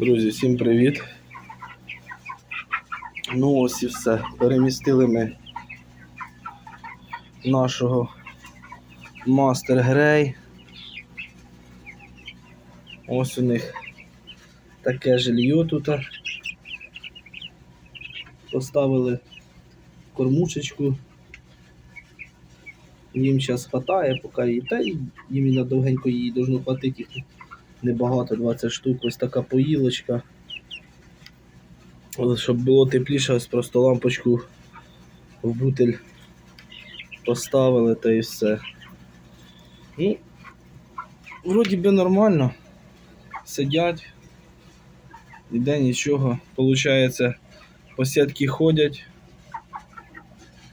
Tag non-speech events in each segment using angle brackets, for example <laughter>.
Друзі, всім привіт. Ну ось і все. Перемістили ми нашого Мастер Грей. Ось у них таке жилье тут. Поставили кормушечку. Їм зараз хватає, поки її, та їм на довгенько її должно хватити небагато, 20 штук, ось така поїлочка. Ось, Щоб було тепліше, ось просто лампочку в бутель поставили та і все. Ну, вроді би нормально. Сидять, іде нічого. Получається, по сітки ходять.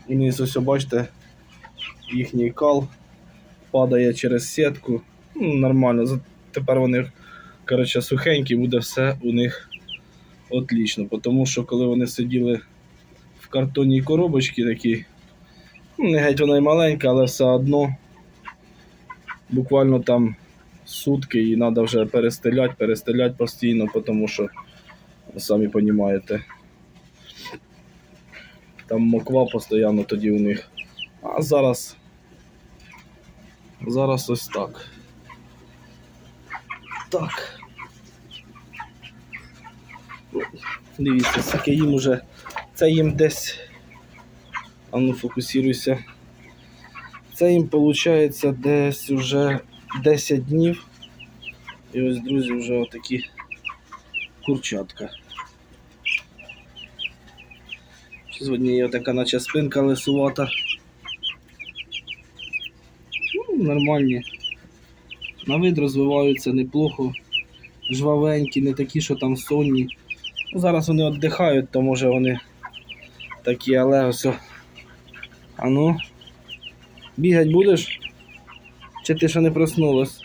Вниз ось бачите, їхній кал падає через сітку. Ну, нормально. Тепер вони коротше, сухенькі, буде все у них отлично. Тому що коли вони сиділи в картонній коробочці такі, ну, не геть вона й маленька, але все одно буквально там сутки і треба вже перестеляти, перестеляти постійно, тому що, самі розумієте, там моква постійно тоді у них. А зараз, зараз ось так. Так. Дивіться, скільки їм уже. Це їм десь. А ну фокусируйся. Це їм виходить десь уже 10 днів. І ось, друзі, вже отакі курчатка. З однієї така наче спинка лисувата. Ну, нормальні. На вид розвиваються неплохо. Жвавенькі, не такі, що там сонні. Ну, зараз вони віддихають, то може вони такі, але ось. ну. Бігать будеш? Чи ти ще не проснулась?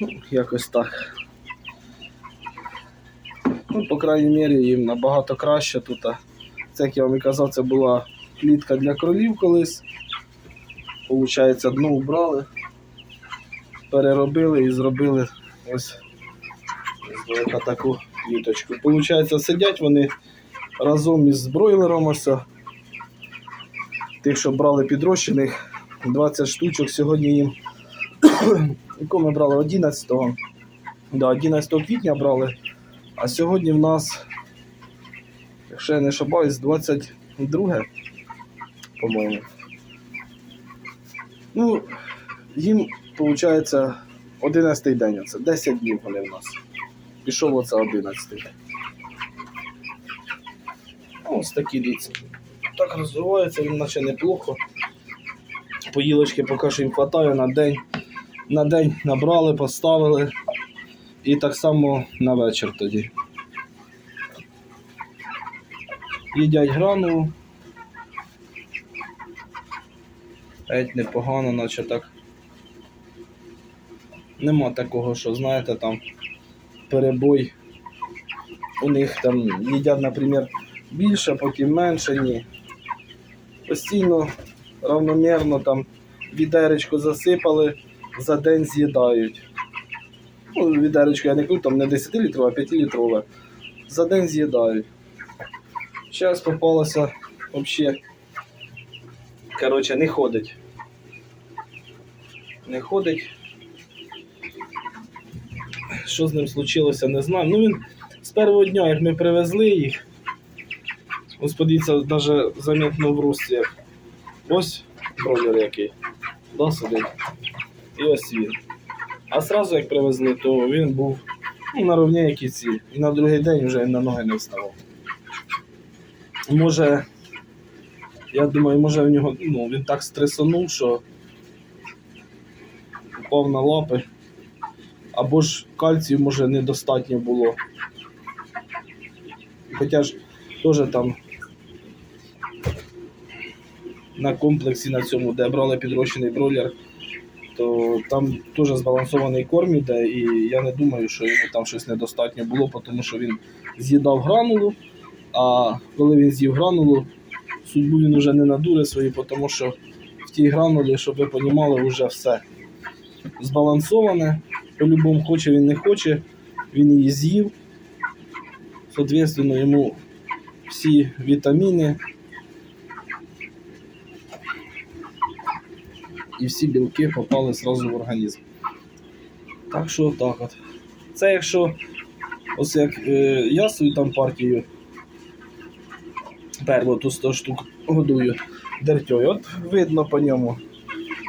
Ну, якось так. Ну, по крайній мірі, їм набагато краще тут. Як я вам і казав, це була клітка для кролів колись. Получається, дно убрали, переробили і зробили ось таку кліточку. Получається, сидять вони разом із бройлером ось. Тих, що брали підрощених, 20 штучок сьогодні їм. <coughs> Яку ми брали 11-го. Да, 11 квітня брали. А сьогодні в нас, якщо я не ошибаюсь, 22, по-моєму. Ну, їм, виходить, 11 день. Це 10 днів вони в нас. Пішов оце 11. Ну, Ось такі діці. Так розвивається, він наче неплохо. Поїлочки поки що їм вистачає на день. На день набрали, поставили. І так само на вечір тоді. Їдять гранулу. Геть непогано, наче так. Нема такого, що, знаєте, там перебой. У них там їдять, наприклад, більше, потім менше, ні. Постійно, равномірно там відеречко засипали, за день з'їдають. Ну, відеречко я не кажу, там не 10 літрове, а 5 літрове. За день з'їдають. Зараз попалося взагалі. Коротше, не ходить. Не ходить. Що з ним случилося, не знаю. Ну він з першого дня, як ми привезли їх, ось подивіться, навіть замітно в русті. Ось бройлер який. Да, сидить. І ось він. А сразу як привезли, то він був ну, наравні, як і ці. І на другий день вже на ноги не вставав. Може, я думаю, може в нього, ну, він так стресанув, що упав на лапи. Або ж кальцію, може, недостатньо було. Хоча ж теж там на комплексі на цьому, де брали підрощений бройлер, то там теж збалансований корм іде, і я не думаю, що йому там щось недостатньо було, тому що він з'їдав гранулу, а коли він з'їв гранулу, судьбу він вже не надуре свою, тому що в тій гранулі, щоб ви розуміли, вже все збалансоване, по-любому хоче він не хоче, він її з'їв. Соответственно, йому всі вітаміни і всі білки попали сразу в організм. Так що так от. Це якщо ось як е, я свою там партію перву ту 100 штук годую дертьою, от видно по ньому,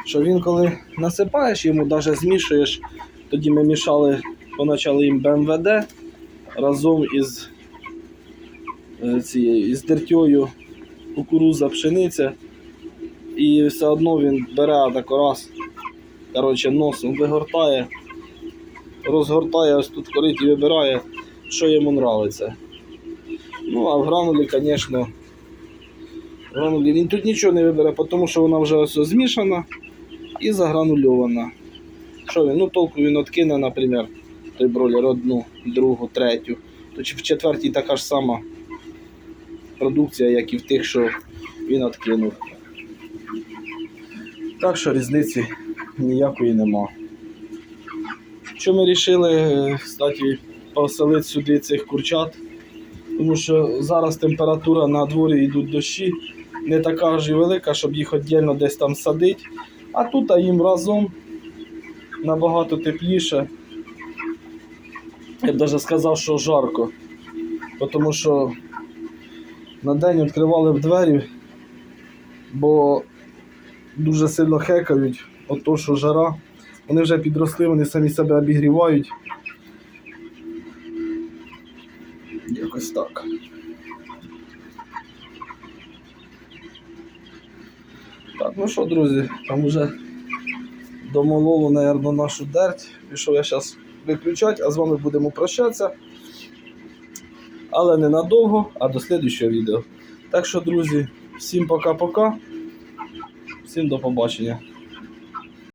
що він коли насипаєш йому, навіть змішуєш, тоді ми мішали поначалу їм БМВД разом із е, цією із дертьою кукуруза, пшениця. І все одно він бере так раз, коротше, носом вигортає, розгортає ось тут корить і вибирає, що йому нравиться. Ну, а в гранулі, звісно, в гранулі він тут нічого не вибере, тому що вона вже ось змішана і загранульована. Що він? Ну, толку він откине, наприклад, той бройлер одну, другу, третю. То чи в четвертій така ж сама продукція, як і в тих, що він откинув. Так що різниці ніякої нема. Що ми вирішили, кстати, поселити сюди цих курчат, тому що зараз температура на дворі йдуть дощі, не така ж і велика, щоб їх віддільно десь там садити. А тут а їм разом набагато тепліше. Я б навіть сказав, що жарко. Тому що на день відкривали б двері, бо дуже сильно хекають, от то, що жара. Вони вже підросли, вони самі себе обігрівають. Якось так. Так, ну що, друзі, там вже домололо, наверное, нашу дерть. Пішов я зараз виключати, а з вами будемо прощатися. Але не надовго, а до слідчого відео. Так що, друзі, всім пока-пока. Всім до побачення.